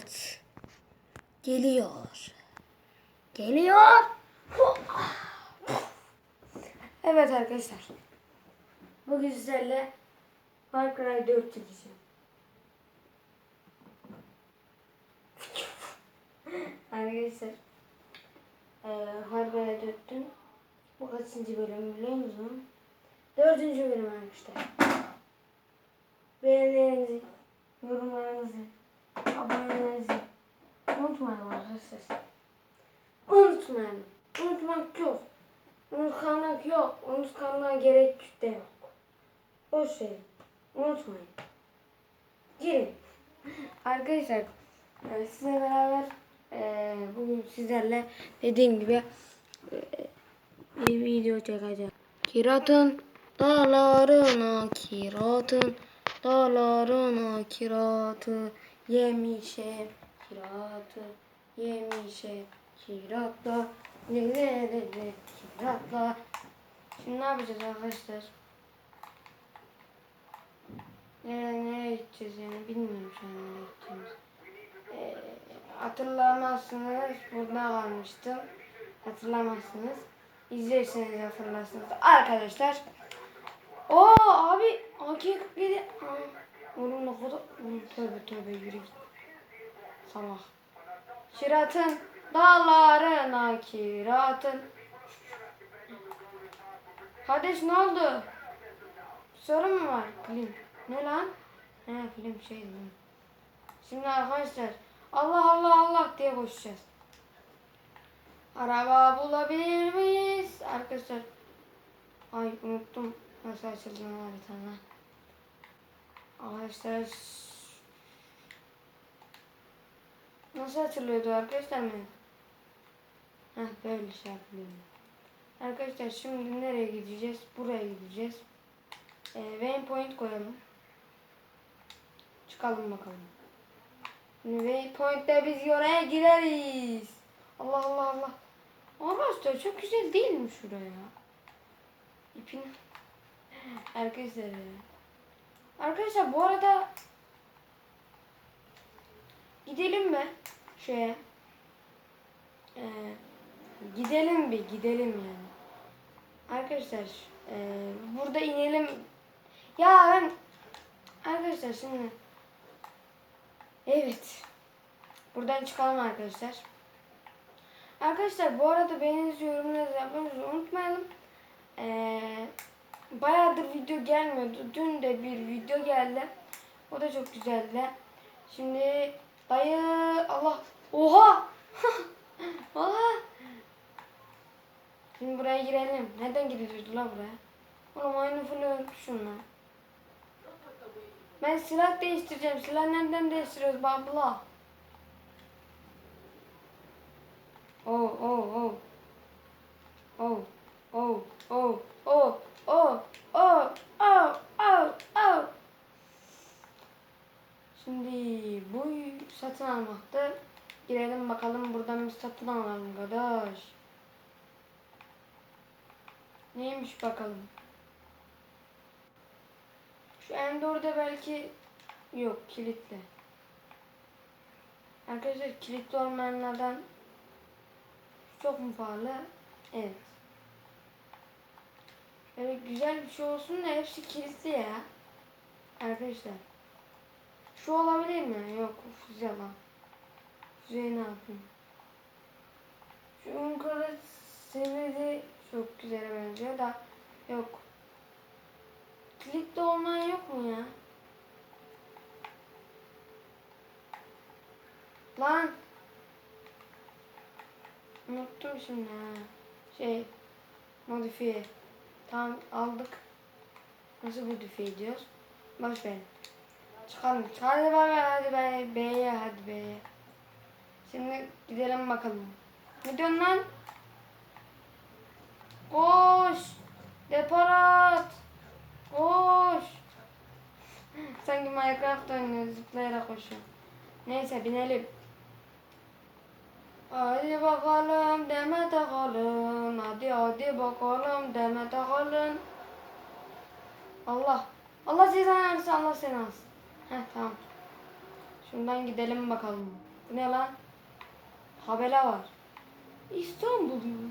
Evet. Geliyor. Geliyor. Evet arkadaşlar. Bugün sizlerle Far Cry 4 çekeceğim. arkadaşlar. Eee Far Cry 4'tün bu kaçıncı bölüm biliyor musunuz? Dördüncü bölüm arkadaşlar. Beğenilerinizi, yorumlarınızı, abonelerinizi unutmayın arkadaşlar. Unutmayın. Unutmak yok. Unutkanlık yok. Unutkanlığa gerek de yok. Boş verin. Unutmayın. Girin. Arkadaşlar e, size beraber e, bugün sizlerle dediğim gibi e, bir video çekeceğim. Kiratın dağlarına kiratın dağlarına kiratı yemişe kiratı yemişe kiratla ne kiratla Şimdi ne yapacağız arkadaşlar? Nereye, nereye gideceğiz yani bilmiyorum şu an nereye gideceğimizi. Ee, hatırlamazsınız burada kalmıştım. Hatırlamazsınız. İzlerseniz hatırlarsınız. Arkadaşlar. O abi AK-47 Aa, Oğlum ne kadar Oğlum tövbe tövbe yürü git Sabah Şiratın dağlarına kiratın Kardeş ne oldu? Sorun mu var? Film. Ne lan? He film şey. Şimdi arkadaşlar Allah Allah Allah diye koşacağız. Araba bulabilir miyiz? Arkadaşlar. Ay unuttum nasıl açıldığını haritanı. Arkadaşlar. Nasıl açılıyordu arkadaşlar mı? Heh böyle şey yapılıyor. Arkadaşlar şimdi nereye gideceğiz? Buraya gideceğiz. Ee, waypoint koyalım. Çıkalım bakalım. Waypoint'te biz oraya gireriz. Allah Allah Allah. Arkadaşlar çok güzel değil mi şuraya? İpin. Arkadaşlar. Arkadaşlar bu arada gidelim mi şeye? Ee, gidelim bir gidelim yani. Arkadaşlar e, burada inelim. Ya ben arkadaşlar şimdi evet buradan çıkalım arkadaşlar. Arkadaşlar bu arada beğeninizi yorumlarınızı yapmayı unutmayalım. Ee, bayağıdır video gelmiyordu. Dün de bir video geldi. O da çok güzeldi. Şimdi dayı Allah oha oha Şimdi buraya girelim. Neden giriyoruz la buraya? Oğlum aynı ölmüşüm lan. Ben silah değiştireceğim. Silah nereden değiştiriyoruz babla? Oh. Oh oh oh oh oh oh oh oh oh. Şimdi bu satın almaktı. Girelim bakalım buradan bir satın alalım kardeş. Neymiş bakalım. Şu M4'de belki yok kilitli. Arkadaşlar kilitli olmayanlardan çok mu pahalı? Evet. Böyle güzel bir şey olsun da hepsi kilitli ya. Arkadaşlar. Şu olabilir mi? Yok. Füze lan. Füzeyi ne yapayım? Şu Ankara seviyede çok güzel benziyor da yok. Kilitli olmayan yok mu ya? Lan. Unuttum şimdi ha. Şey. Modifiye. Tamam aldık. Nasıl modifiye ediyoruz? Boş verin. Çıkalım. Hadi bay bay hadi bay B'ye hadi B'ye. Şimdi gidelim bakalım. Ne diyorsun lan? Koş. Deparat. Koş. Sanki Minecraft oynuyor zıplayarak koşuyor. Neyse binelim. Hadi bakalım deme takalım. Hadi hadi bakalım deme takalım. Allah. Allah seni alsın Allah seni alsın. Heh tamam. Şundan gidelim bakalım. Bu ne lan? Tabela var. İstanbul diyor.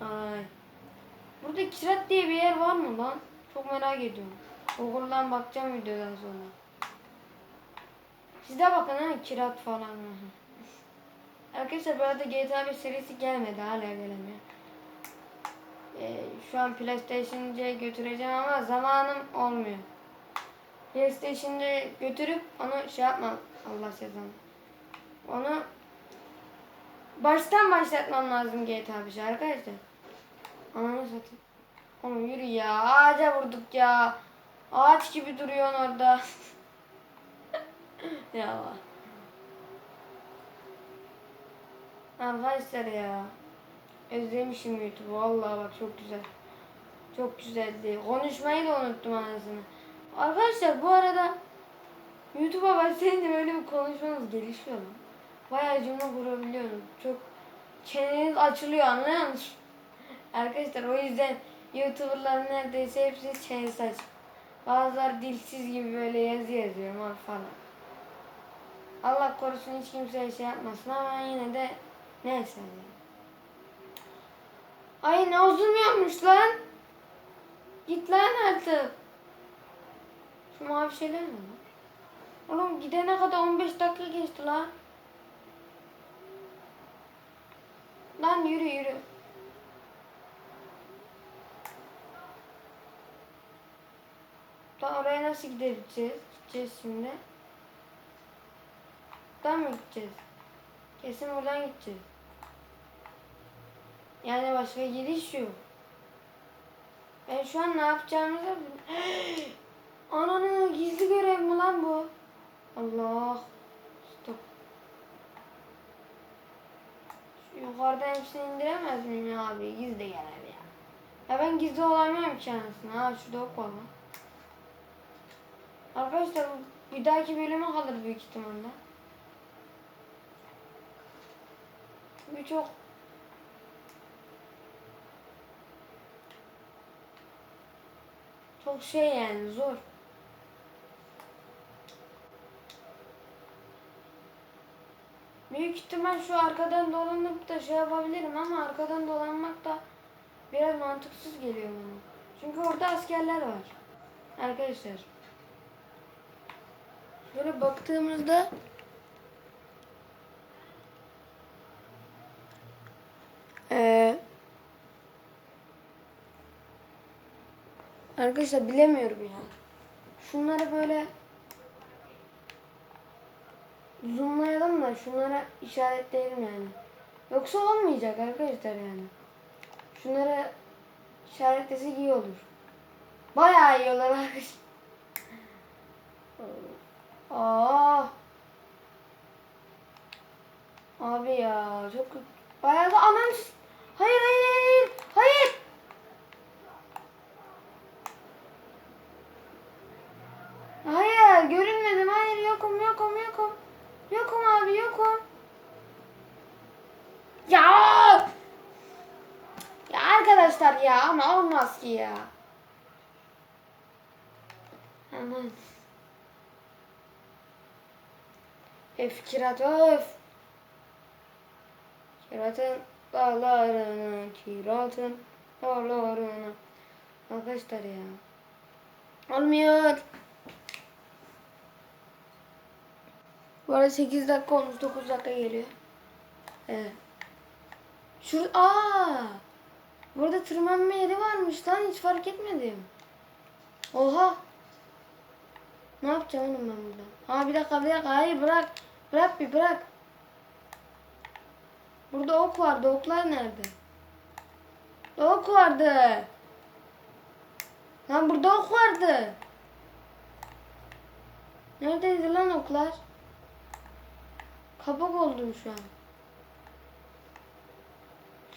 Ay. Burada Kirat diye bir yer var mı lan? Çok merak ediyorum. Google'dan bakacağım videodan sonra. Siz de bakın ha Kirat falan. Arkadaşlar bu arada GTA 5 serisi gelmedi hala gelemiyor. Ee, şu an PlayStation'ca götüreceğim ama zamanım olmuyor. PlayStation'ca götürüp onu şey yapmam. Allah sezon. Onu baştan başlatmam lazım GTA 5'i arkadaşlar. Ananı satayım. Oğlum yürü ya. Ağaca vurduk ya. Ağaç gibi duruyorsun orada. ya. Arkadaşlar ya. Özlemişim YouTube. Vallahi bak çok güzel. Çok güzeldi. Konuşmayı da unuttum anasını. Arkadaşlar bu arada YouTube'a başlayınca böyle bir konuşmanız gelişiyor lan. Bayağı cümle kurabiliyorum. Çok çeneniz açılıyor anlıyor musun? Arkadaşlar o yüzden YouTuber'ların neredeyse hepsi çenesi açık. Bazıları dilsiz gibi böyle yazı yazıyor falan. Allah korusun hiç kimseye şey yapmasın ama yine de neyse. Ay ne uzun yapmış lan. Git lan artık. Şu mavi şeyler lan? Oğlum gidene kadar 15 dakika geçti lan. Lan yürü yürü. Lan oraya nasıl gideceğiz? Gideceğiz şimdi. Buradan mı gideceğiz? Kesin buradan gideceğiz. Yani başka gidiş yok. Ben şu an ne yapacağımızı Ananı gizli görev mi lan bu? Allah. Stop. Şu yukarıda hepsini indiremez miyim abi? Gizli görev ya. Ya ben gizli olamıyorum ki anasını. Ha şurada ok var. Arkadaşlar bir dahaki bölüme kalır büyük ihtimalle. Bu çok çok şey yani zor. Büyük ihtimal şu arkadan dolanıp da şey yapabilirim ama arkadan dolanmak da biraz mantıksız geliyor bana. Çünkü orada askerler var. Arkadaşlar. Böyle baktığımızda Ee, arkadaşlar bilemiyorum ya. Şunları böyle zoomlayalım da şunlara işaretleyelim yani. Yoksa olmayacak arkadaşlar yani. Şunlara işaretlesek iyi olur. Bayağı iyi olur arkadaşlar. Aa. Abi ya çok bayağı da hayır hayır hayır hayır hayır görünmedim hayır yokum yokum yokum yokum abi yokum ya ya arkadaşlar ya ama olmaz ki ya aman Öf kirat öf. Kiratın dağlarını, kiratın dağlarını. Arkadaşlar ya. Olmuyor. Bu arada 8 dakika olmuş 9 dakika geliyor. Evet. Şur aa. Burada tırmanma yeri varmış lan hiç fark etmedim. Oha. Ne yapacağım oğlum ben burada? Ha bir dakika bir dakika hayır bırak. Bırak bir bırak. Burada ok vardı. Oklar nerede? Ok vardı. Lan burada ok vardı. Neredeydi lan oklar? Kapak oldum şu an.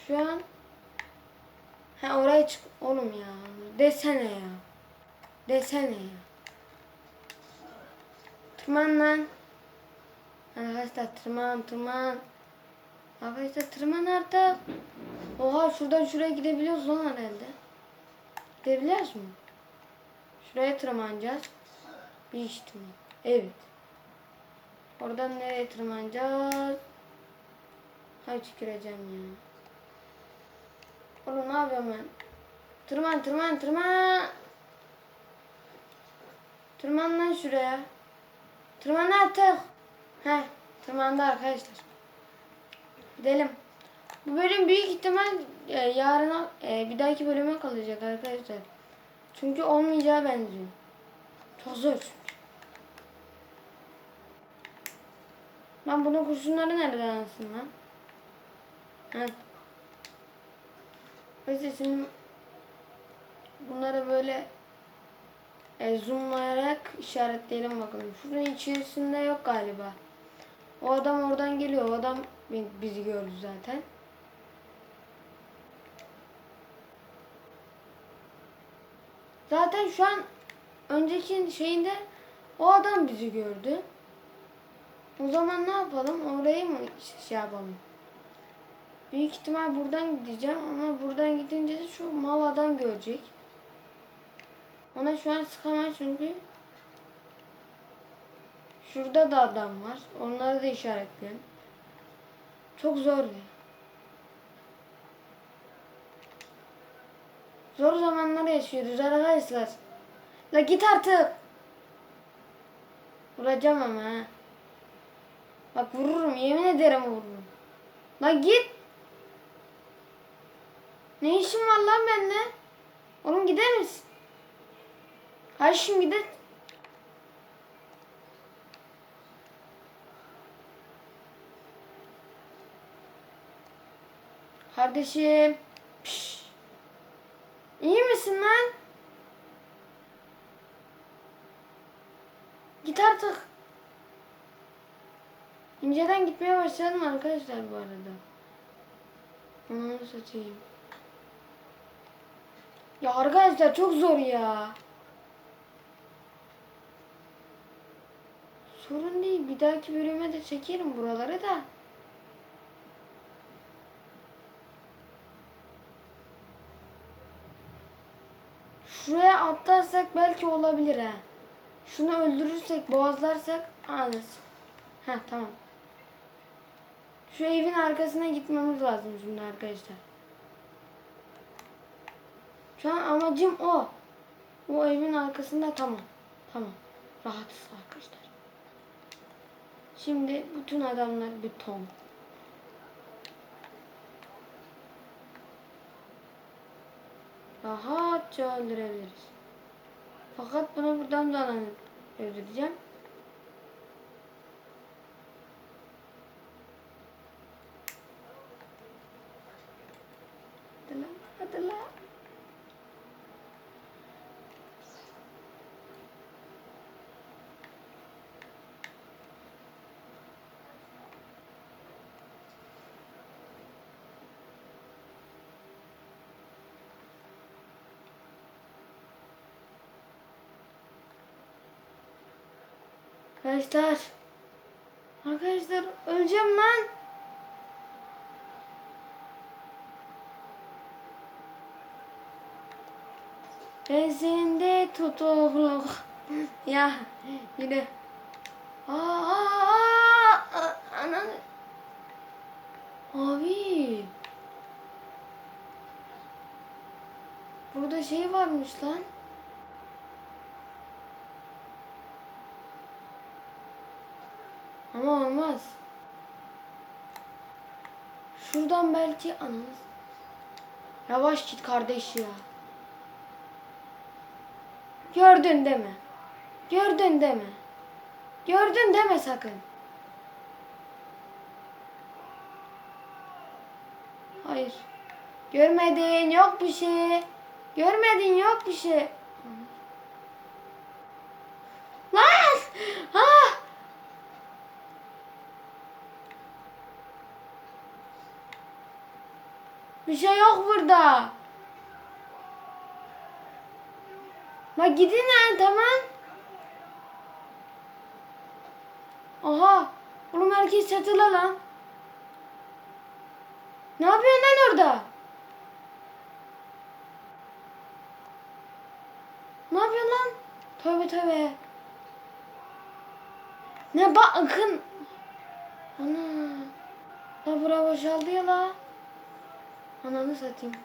Şu an Ha oraya çık oğlum ya. Desene ya. Desene ya. Tırman lan. Arkadaşlar tırman tırman. Arkadaşlar tırman artık. Oha şuradan şuraya gidebiliyoruz lan herhalde. Gidebiliyoruz mu? Şuraya tırmanacağız. Bir ihtimal. Evet. Oradan nereye tırmanacağız? Hay tüküreceğim ya. Oğlum ne yapıyorum ben? Tırman tırman tırman. Tırman lan şuraya. Tırman artık. Heh tırmandı arkadaşlar. Gidelim. Bu bölüm büyük ihtimal e, yarına e, bir dahaki bölüme kalacak arkadaşlar. Çünkü olmayacağı benziyor. Çok zor Ben bunun kurşunları nereden alsın lan? Ha. Neyse şimdi bunları böyle e, zoomlayarak işaretleyelim bakalım. Şunun içerisinde yok galiba. O adam oradan geliyor. O adam bi- bizi gördü zaten. Zaten şu an önceki şeyinde o adam bizi gördü. O zaman ne yapalım? Orayı mı şey yapalım? Büyük ihtimal buradan gideceğim ama buradan gidince de şu mal adam görecek. Ona şu an sıkamam çünkü şurada da adam var. Onları da işaretleyelim. Çok zor. Zor zamanlar yaşıyoruz arkadaşlar. La git artık. Vuracağım ama ha. Bak vururum yemin ederim vururum. La git. Ne işin var lan benimle? Oğlum gider misin? Kardeşim gider. Kardeşim. Piş. İyi misin lan? Git artık. İnceden gitmeye başladım arkadaşlar bu arada. Onu satayım. Ya arkadaşlar çok zor ya. Sorun değil. Bir dahaki bölüme de çekerim buraları da. Şuraya atlarsak belki olabilir ha. Şunu öldürürsek, boğazlarsak anlasın. Ha tamam. Şu evin arkasına gitmemiz lazım şimdi arkadaşlar. Şu an amacım o. O evin arkasında tamam. Tamam. Rahatız arkadaşlar. Şimdi bütün adamlar bir ton. Rahatça öldürebiliriz. Fakat bunu buradan dolanıp öldüreceğim. Hadi lan, hadi lan. Arkadaşlar. Arkadaşlar öleceğim lan. Bezinde tutuluk. ya yine. Aa, aa, aa, anan. Abi. Burada şey varmış lan. Ama olmaz. Şuradan belki ananız. Yavaş git kardeş ya. Gördün deme. Gördün deme. Gördün deme sakın. Hayır. Görmedin yok bir şey. Görmedin yok bir şey. Lan! Ah! Bir şey yok burada. La gidin lan tamam. Aha. Oğlum herkes çatıla lan. Ne yapıyorsun lan orada? Ne yapıyorsun lan? Tövbe tövbe. Ne bakın La bura boşaldı ya la. Ananı satayım.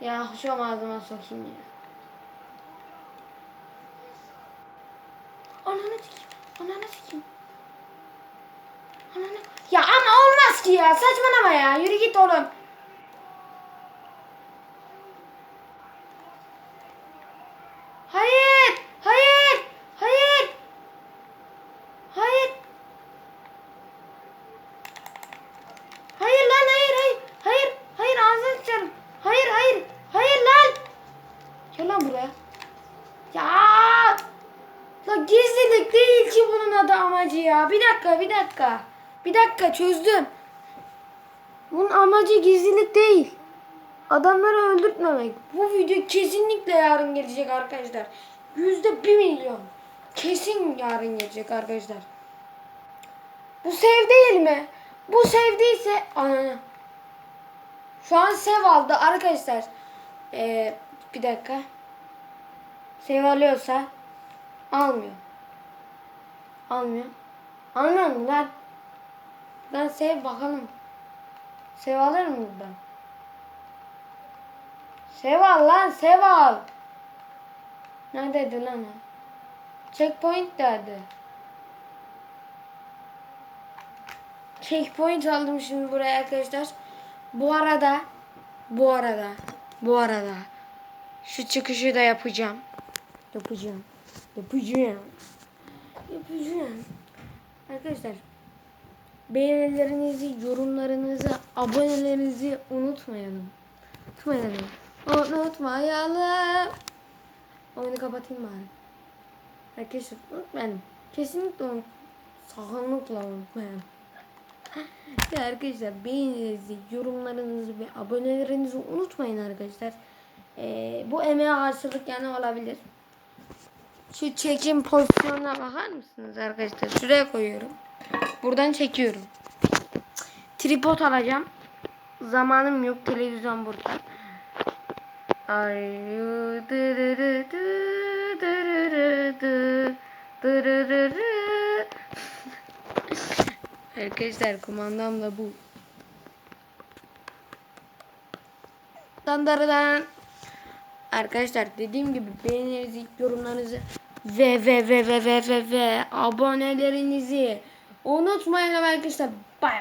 Ya şu ağzıma sokayım ya. Ananı sikeyim. Ananı sikeyim. Ananı... Ya ama olmaz ki ya. Saçmalama ya. Yürü git oğlum. Hayır. Hayır. Hayır. Hayır. Hayır lan hayır hayır. Hayır. Hayır ağzını sıçarım. Hayır hayır. Hayır lan. Gel lan buraya. Ya. La gizlilik değil ki bunun adı amacı ya. Bir dakika bir dakika. Bir dakika çözdüm. Bunun amacı gizlilik değil. Adamları öldürtmemek. Bu video kesinlikle yarın gelecek arkadaşlar. Yüzde bir milyon. Kesin yarın gelecek arkadaşlar. Bu sev değil mi? Bu sevdiyse ananı. Şu an sev aldı arkadaşlar. Ee, bir dakika. Sev alıyorsa almıyor. Almıyor. Mu lan? Ben sev bakalım. Sev alır mı ben? Sev al lan sev al. Neredeydi lan? Checkpoint derdi. Checkpoint aldım şimdi buraya arkadaşlar. Bu arada bu arada bu arada şu çıkışı da yapacağım. Yapacağım. Yapacağım. Yapacağım. Arkadaşlar beğenilerinizi, yorumlarınızı, abonelerinizi unutmayalım. Unutmayalım. Unutmayalım. Oyunu kapatayım bari. Arkadaşlar unutmayalım. Kesinlikle unut. Sakınlıkla unutmayalım. Ya arkadaşlar beğenilerinizi, yorumlarınızı ve abonelerinizi unutmayın arkadaşlar. Ee, bu emeğe karşılık yani olabilir. Şu çekim pozisyonuna bakar mısınız arkadaşlar? Şuraya koyuyorum. Buradan çekiyorum. Tripod alacağım. Zamanım yok. Televizyon burada. Dırırı. Arkadaşlar kumandam da bu. Dandaradan. Arkadaşlar dediğim gibi beğenilerinizi, yorumlarınızı ve ve ve ve ve ve ve abonelerinizi unutmayın arkadaşlar. Bay bay.